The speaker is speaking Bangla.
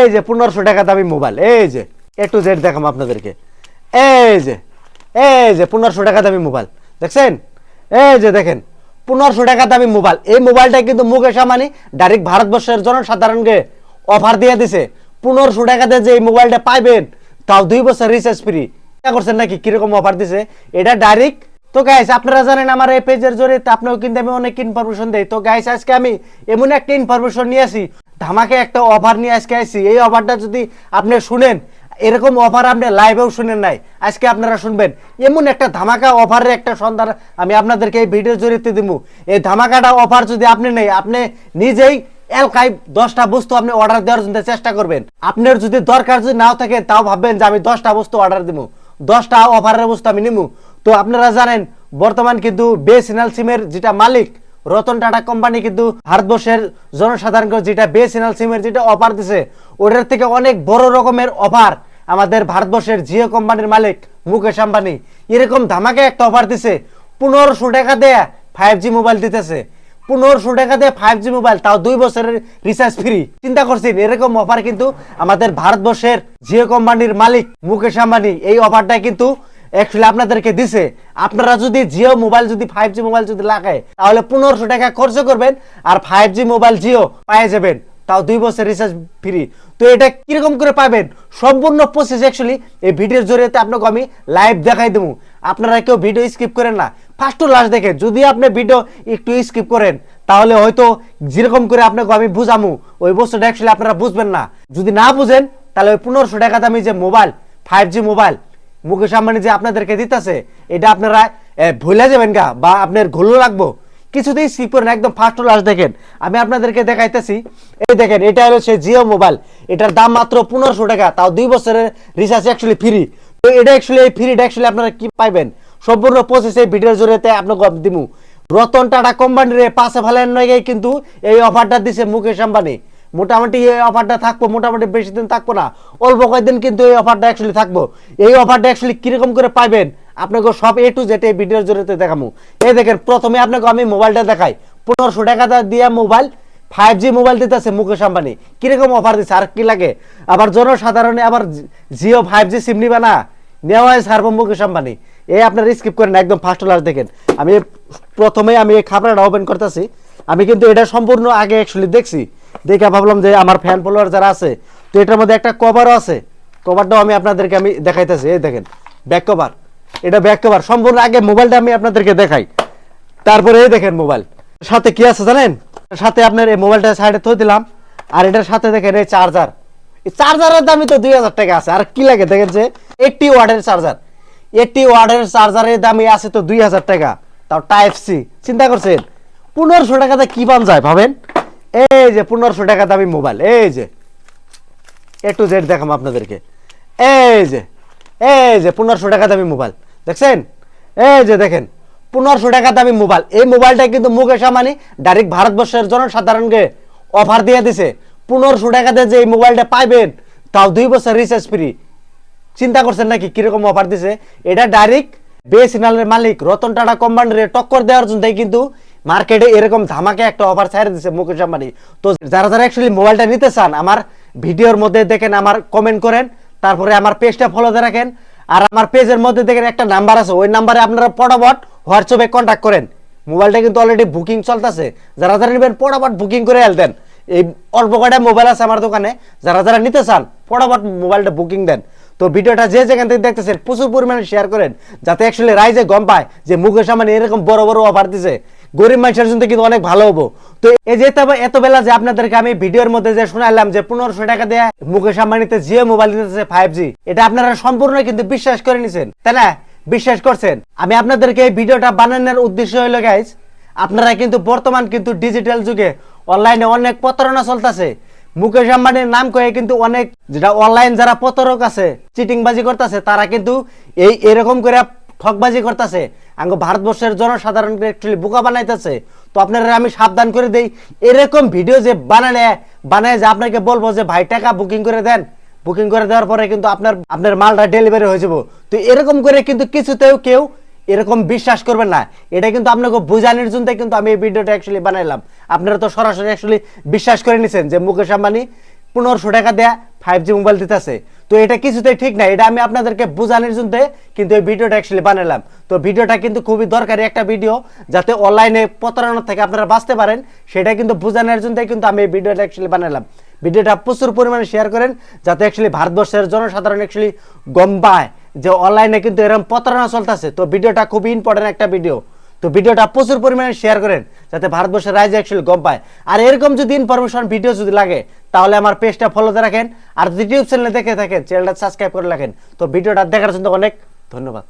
এই যে পনেরোশো টাকা দামি মোবাইল, এই যে এ টু জেড দেখাম আপনাদেরকে। এই যে এই যে পনেরোশো টাকা দামি মোবাইল, দেখছেন? এই যে দেখেন, পনেরোশো টাকা দামি মোবাইল। এই মোবাইলটা কিন্তু মুকেশ আম্বানি ডাইরেক্ট ভারতবর্ষের জনসাধারণকে অফার দিয়ে দিছে। পনেরোশো টাকাতে যে এই মোবাইলটা পাইবেন, তাও দুই বছর রিচার্জ ফ্রি করছেন নাকি? কীরকম অফার দিছে? এটা ডাইরেক্ট তো গাইস আপনারা জানেন আমার এই পেজের জরিয়ে আপনাও কিন্তু আমি অনেক ইনফরমেশন দেই। তো গাইস আজকে আমি এমন একটা ইনফরমেশন নিয়ে আসি, ধামাকে একটা অফার নিয়ে আজকে আসি এই অফারটা যদি আপনি শুনেন, এরকম অফার আপনি লাইভেও শুনেন নাই, আজকে আপনারা শুনবেন। এমন একটা ধামাকা অফারের একটা সন্ধান আমি আপনাদেরকে এই ভিডিও জড়িতে দিব এই ধামাকাটা অফার যদি আপনি নেই, আপনি নিজেই এলকাই দশটা বস্তু আপনি অর্ডার দেওয়ার জন্য চেষ্টা করবেন। আপনার যদি দরকার যদি নাও থাকে, তাও ভাববেন যে আমি দশটা বস্তু অর্ডার দিব দশটা অফারের বস্তু আমি নিবো তো আপনারা জানেন, বর্তমান কিন্তু বেসিনাল সিমের যেটা মালিক, রতন টাটা কোম্পানি কিন্তু ভারতবর্ষের জনসাধারণকে যেটা বেসিনাল সিমের যেটা অফার দিছে, ওটার থেকে অনেক বড় রকমের অফার আমাদের ভারতবর্ষের জিও কোম্পানির মালিক মুকেশ আম্বানি। এরকম ধামাকে একটা অফার দিছে, পনেরোশো টাকা দেয়া ফাইভ জি মোবাইল দিতেছে। পনেরোশো টাকা দিয়ে ফাইভ জি মোবাইল তাও দুই বছরের রিচার্জ ফ্রি চিন্তা করছেন, এরকম অফার কিন্তু আমাদের ভারতবর্ষের জিও কোম্পানির মালিক মুকেশ আম্বানি, এই অফারটা কিন্তু অ্যাকচুয়ালি আপনাদেরকে দিছে। আপনারা যদি জিও মোবাইল, যদি ফাইভ জি মোবাইল যদি লাগায়, তাহলে পনেরোশো টাকা খরচ করবেন আর ফাইভ জি মোবাইল জিও পায়ে যাবেন। তাও দুই বছর রিচার্জ ফ্রি তো এটা কীরকম করে পাবেন? সম্পূর্ণ প্রসেস অ্যাকচুয়ালি এই ভিডিওর জরিয়ে আপনাকে আমি লাইভ দেখাই দেবো। আপনারা কেউ ভিডিও স্কিপ করেন না। ফার্স্ট টু লাস্ট দেখেন, যদি আপনি ভিডিও একটু স্কিপ করেন, তাহলে হয়তো যেরকম করে আপনাকে আমি বুঝামু, ওই বস্তুটা অ্যাকচুয়ালি আপনারা বুঝবেন না। যদি না বুঝেন, তাহলে ওই পনেরোশো টাকা দামি যে mobile five G mobile Mukesh Ambani যে আপনাদেরকে দিতেছে, এটা আপনারা ভুলে যাবেন গা, বা আপনার ঘুলো লাগবো। কিছুতেই স্কিপ করেন একদম ফার্স্ট লাস্ট দেখেন। আমি আপনাদেরকে দেখাইতেছি, এই দেখেন, এটা হলো সেই জিও মোবাইল। এটার দাম মাত্র পনেরোশো টাকা, তাও দুই বছরের রিচার্জ অ্যাকচুয়ালি ফ্রি তো এটা অ্যাকচুয়ালি এই ফ্রিটা অ্যাকচুয়ালি আপনারা কি পাইবেন? সম্পূর্ণ প্রসেস এই ভিডিওর জরিয়ে আপনাকে দিমু রতন টাটা কোম্পানির পাশে ফেলেন নয় কিন্তু এই অফারটা দিছে মুকেশ আম্বানি। মোটামুটি এই অফারটা থাকব, মোটামুটি বেশি দিন থাকব না, অল্প কয়েকদিন কিন্তু এই অফারটা অ্যাকচুয়ালি থাকব। এই অফারটা অ্যাকচুয়ালি কীরকম করে পাইবেন, আপনাকে সব এ টু জেড এই ভিডিওর জরিয়ে দেখাবো এই দেখেন, প্রথমে আপনাকে আমি মোবাইলটা দেখাই। পনেরোশো টাকা দিয়ে মোবাইল ফাইভ জি মোবাইল দিতেছে মুকেশ আম্বানি। কীরকম অফার দিচ্ছে আর কি লাগে? আবার জনসাধারণে আবার জিও ফাইভ জি সিম নিবা না? নেওয়া হয় সার্ব মুকেশ আম্বানি। এই আপনার স্কিপ করেন একদম ফার্স্ট লাস্ট দেখেন। আমি প্রথমে আমি এই খাবারটা ওপেন করতেছি। আমি কিন্তু এটা সম্পূর্ণ আগে অ্যাকচুয়ালি দেখছি। দেখে ভাবলাম যে আমার ফ্যান ফলোয়ার যারা আছে, তো এটার মধ্যে একটা কভারও আছে। কভারটাও আমি আপনাদেরকে আমি দেখাইতেছি, এই দেখেন ব্যাক কভার এটা ব্যাক কভার সম্পূর্ণ আগে মোবাইলটা আমি আপনাদেরকে দেখাই। তারপরে এই দেখেন মোবাইল সাথে কি আছে জানেন? সাথে আপনার এই মোবাইলটা সাইডে থই দিলাম, আর এটার সাথে দেখেন এই চার্জার এই চার্জারের দামই তো দুই হাজার টাকা আছে, আর কি লাগে দেখেন যে এইটটি ওয়ার্ডের চার্জার এইটটি ওয়ার্ডের চার্জারের দামই আছে তো দুই হাজার টাকা, তাও টাইপ সি চিন্তা করছেন, পনেরোশো টাকাতে কি পান যায় ভাবেন? এই যে পনেরোশো টাকা দামি মোবাইল, এই যে। এ টু জেড দেখাম আপনাদেরকে। এই যে এই যে পনেরোশো টাকা দামি মোবাইল, দেখছেন? এই যে দেখেন, পনেরোশো টাকা দামি মোবাইল। এই মোবাইলটা কিন্তু মুকেশ আম্বানি ডাইরেক্ট ভারতবর্ষের জনসাধারণকে অফার দিয়ে দিছে। পনেরোশো টাকাতে যে এই মোবাইলটা পাইবেন, তাও দুই বছর রিচার্জ ফ্রি চিন্তা করছেন নাকি কীরকম অফার দিছে? এটা ডাইরেক্ট বিএসএনএলের মালিক রতন টাটা কোম্পানির টক্কর দেওয়ার জন্য কিন্তু মার্কেটে এরকম ধামাকে একটা অফার ছেড়ে দিছে মুকেশ আম্বানি। তো যারা যারা অ্যাকচুয়ালি মোবাইলটা নিতে চান, আমার ভিডিওর মধ্যে দেখেন, আমার কমেন্ট করেন, তারপরে আমার পেজটা ফলোতে রাখেন, আর আমার পেজের মধ্যে দেখেন একটা নাম্বার আছে, ওই নাম্বারে আপনারা পটাপট হোয়াটসঅ্যাপে কন্ট্যাক্ট করেন। মোবাইলটা কিন্তু অলরেডি বুকিং চলতেছে, যারা যারা নেবেন পটাপট বুকিং করে দেন। এই অল্প কয়টা মোবাইল আছে আমার দোকানে, যারা যারা নিতে চান ফটাফট মোবাইলটা বুকিং দেন। তো ভিডিওটা যে যেখান থেকে দেখতেছেন, প্রচুর পরিমাণে শেয়ার করেন, যাতে অ্যাকচুয়ালি রাইজে গম পায় যে মুকেশ আম্বানি এরকম বড় বড় অফার দিছে। গরিব মানুষের জন্য কিন্তু অনেক ভালো হব। তো এই যে তবে এত বেলা যে আপনাদেরকে আমি ভিডিওর মধ্যে যে শোনালাম যে পনেরোশো টাকা দেয় মুকেশ আম্বানিতে জিও মোবাইল দিতেছে ফাইভ জি এটা আপনারা সম্পূর্ণ কিন্তু বিশ্বাস করে নিছেন, তাই না? বিশ্বাস করছেন? আমি আপনাদেরকে এই ভিডিওটা বানানোর উদ্দেশ্য হলো গাইজ আপনারা কিন্তু বর্তমান কিন্তু ডিজিটাল যুগে অনলাইনে অনেক প্রতারণা চলতেছে। মুকেশ আম্বানির নাম কয়ে কিন্তু অনেক, যেটা অনলাইন যারা প্রতারক আছে, চিটিংবাজি করতেছে, তারা কিন্তু এই এরকম করে ঠকবাজি করতেছে। আঙ্গ ভারতবর্ষের জনসাধারণকে অ্যাকচুয়ালি বোকা বানাইতেছে। তো আপনারা আমি সাবধান করে দেই, এরকম ভিডিও যে বানালে, বানায় যে আপনাকে বলব যে, ভাই, টাকা বুকিং করে দেন। বুকিং করে দেওয়ার পরে কিন্তু আপনার আপনার মালটা ডেলিভারি হয়ে যাব। তো এরকম করে কিন্তু কিছুতেও কেউ এরকম বিশ্বাস করবেন না। এটা কিন্তু আপনাকে বোঝানোর জন্য কিন্তু আমি এই ভিডিওটা অ্যাকচুয়ালি বানাইলাম। আপনারা তো সরাসরি অ্যাকচুয়ালি বিশ্বাস করে নিছেন যে, মুকেশ আম্বানি পনেরোশো টাকা দেয়া ফাইভ জি মোবাইল দিতেছে। তো এটা কিছুতেই ঠিক না, এটা আমি আপনাদেরকে বোঝানোর জন্য কিন্তু এই ভিডিওটা অ্যাকচুয়ালি বানালাম। তো ভিডিওটা কিন্তু খুবই দরকারি একটা ভিডিও যাতে অনলাইনে প্রতারণা থেকে আপনারা বাঁচতে পারেন, সেটা কিন্তু বোঝানোর জন্য কিন্তু আমি এই ভিডিওটা অ্যাকচুয়ালি বানালাম। ভিডিওটা প্রচুর পরিমাণে শেয়ার করেন, যাতে অ্যাকচুয়ালি ভারতবর্ষের জনসাধারণ অ্যাকচুয়ালি গম পায় যে অনলাইনে কিন্তু এরকম প্রতারণা চলতেছে। তো ভিডিওটা খুবই ইম্পর্টেন্ট একটা ভিডিও। তো ভিডিওটা প্রচুর পরিমাণে শেয়ার করেন, যাতে ভারতবর্ষের রাইজে অ্যাকচুয়ালি গম পায়। আর এরকম যদি ইনফরমেশন ভিডিও যদি লাগে, তাহলে আমার পেজটা ফলোতে রাখেন, আর যদি ইউটিউব চ্যানেলে দেখে থাকেন চ্যানেলটা সাবস্ক্রাইব করে রাখেন। তো ভিডিওটা দেখার জন্য অনেক ধন্যবাদ।